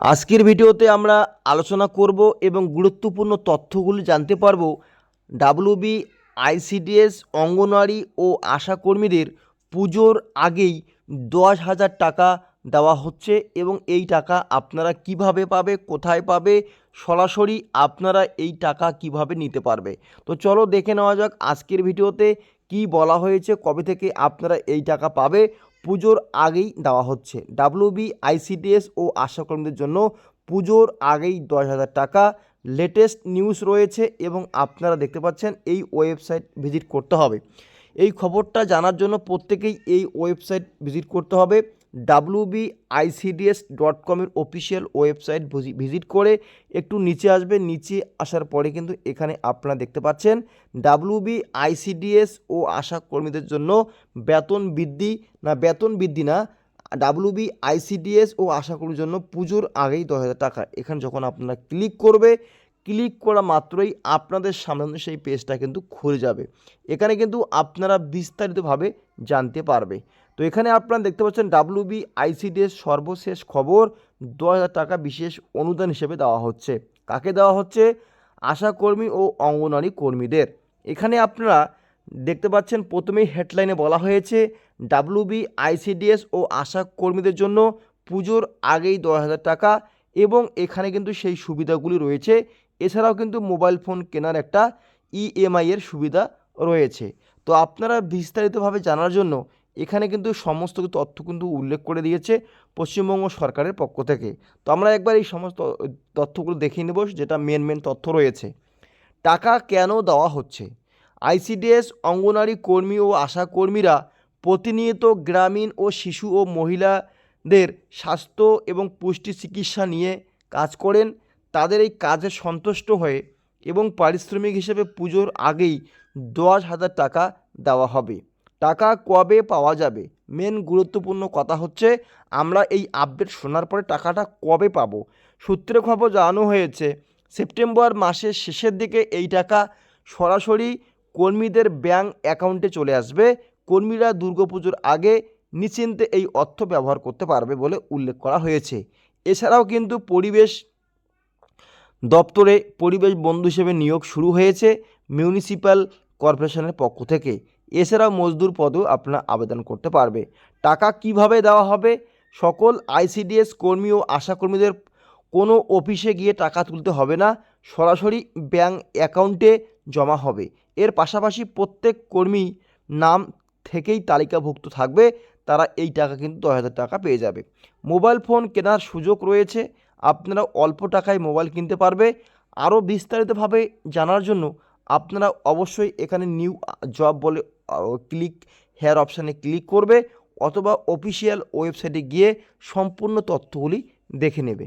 আজকের ভিডিওতে আমরা আলোচনা করব এবং গুরুত্বপূর্ণ তথ্যগুলি জানতে পারব ডাব্লিউবি আইসিডিএস অঙ্গনওয়াড়ি ও আশা কর্মীদের পুজোর আগেই দশ হাজার টাকা দেওয়া হচ্ছে এবং এই টাকা আপনারা কীভাবে পাবে, কোথায় পাবে, সরাসরি আপনারা এই টাকা কীভাবে নিতে পারবে। তো চলো দেখে নেওয়া যাক আজকের ভিডিওতে কি বলা হয়েছে, কবে থেকে আপনারা এই টাকা পাবে পুজোর আগেই দেওয়া হচ্ছে। ডাব্লিউবি আইসিডিএস ও আশাকর্মীদের জন্য পুজোর আগেই দশ হাজার টাকা। লেটেস্ট নিউজ রয়েছে এবং আপনারা দেখতে পাচ্ছেন এই ওয়েবসাইট ভিজিট করতে হবে। এই খবরটা জানার জন্য প্রত্যেকেই এই ওয়েবসাইট ভিজিট করতে হবে। ডাব্লিউবি আইসিডিএস ডট কমের অফিসিয়াল ওয়েবসাইট ভিজিট করে একটু নিচে আসবে। নিচে আসার পরে কিন্তু এখানে আপনারা দেখতে পাচ্ছেন ডাব্লিউবি আইসিডিএস ও আশা কর্মীদের জন্য বেতন বৃদ্ধি, না বেতন বৃদ্ধি না ডাব্লিউবি আইসিডিএস ও আশা কর্মীর জন্য পুজোর আগেই দশ হাজার টাকা। এখানে যখন আপনারা ক্লিক করবে ক্লিক করা মাত্রই আপনাদের সামনে সেই পেজটা কিন্তু খুলে যাবে। এখানে কিন্তু আপনারা বিস্তারিতভাবে জানতে পারবে। তো এখানে আপনারা দেখতে পাচ্ছেন ডাব্লিউবি আইসিডিএস সর্বশেষ খবর। হাজার টাকা বিশেষ অনুদান হিসেবে দেওয়া হচ্ছে। কাকে দেওয়া হচ্ছে? আশাকর্মী ও অঙ্গনওয়াড়ি কর্মীদের। এখানে আপনারা দেখতে পাচ্ছেন প্রথমেই হেডলাইনে বলা হয়েছে ডাব্লিউবি আইসিডিএস ও আশা কর্মীদের জন্য পুজোর আগেই দশ হাজার টাকা এবং এখানে কিন্তু সেই সুবিধাগুলি রয়েছে। এছাড়াও কিন্তু মোবাইল ফোন কেনার একটা ইএমআই এর সুবিধা রয়েছে। তো আপনারা বিস্তারিতভাবে জানার জন্য এখানে কিন্তু সমস্ত তথ্য কিন্তু উল্লেখ করে দিয়েছে পশ্চিমবঙ্গ সরকারের পক্ষ থেকে। তো আমরা একবার এই সমস্ত তথ্যগুলো দেখিয়ে নেব, যেটা মেন মেন তথ্য রয়েছে। টাকা কেন দেওয়া হচ্ছে? আইসিডিএস, অঙ্গনারী কর্মী ও আশা কর্মীরা প্রতিনিয়ত গ্রামীণ ও শিশু ও মহিলাদের স্বাস্থ্য এবং পুষ্টি চিকিৎসা নিয়ে কাজ করেন, তাদের এই কাজে সন্তুষ্ট হয়ে এবং পারিশ্রমিক হিসেবে পুজোর আগেই দশ হাজার টাকা দেওয়া হবে। টাকা কবে পাওয়া যাবে? মেন গুরুত্বপূর্ণ কথা হচ্ছে, আমরা এই আপডেট শোনার পরে টাকাটা কবে পাব? সূত্রে খবর জানানো হয়েছে, সেপ্টেম্বর মাসের শেষের দিকে এই টাকা সরাসরি কর্মীদের ব্যাংক অ্যাকাউন্টে চলে আসবে। কর্মীরা দুর্গাপুজোর আগে নিশ্চিন্তে এই অর্থ ব্যবহার করতে পারবে বলে উল্লেখ করা হয়েছে। এছাড়াও কিন্তু পরিবেশ দপ্তরে পরিবেশ বন্ধু হিসেবে নিয়োগ শুরু হয়েছে মিউনিসিপ্যাল কর্পোরেশনের পক্ষ থেকে। এছাড়াও মজদুর পদেও আপনারা আবেদন করতে পারবে। টাকা কীভাবে দেওয়া হবে? সকল আইসিডিএস কর্মী ও আশাকর্মীদের কোনো অফিসে গিয়ে টাকা তুলতে হবে না। সরাসরি ব্যাঙ্ক অ্যাকাউন্টে জমা হবে। এর পাশাপাশি প্রত্যেক কর্মী নাম থেকেই তালিকাভুক্ত থাকবে। তারা এই টাকা কিন্তু দশ হাজার টাকা পেয়ে যাবে। মোবাইল ফোন কেনার সুযোগ রয়েছে। আপনারা অল্প টাকায় মোবাইল কিনতে পারবে। আরও বিস্তারিতভাবে জানার জন্য আপনারা অবশ্যই এখানে নিউ জব বলে ক্লিক হেয়ার অপশানে ক্লিক করবে অথবা অফিসিয়াল ওয়েবসাইটে গিয়ে সম্পূর্ণ তথ্যগুলি দেখে নেবে।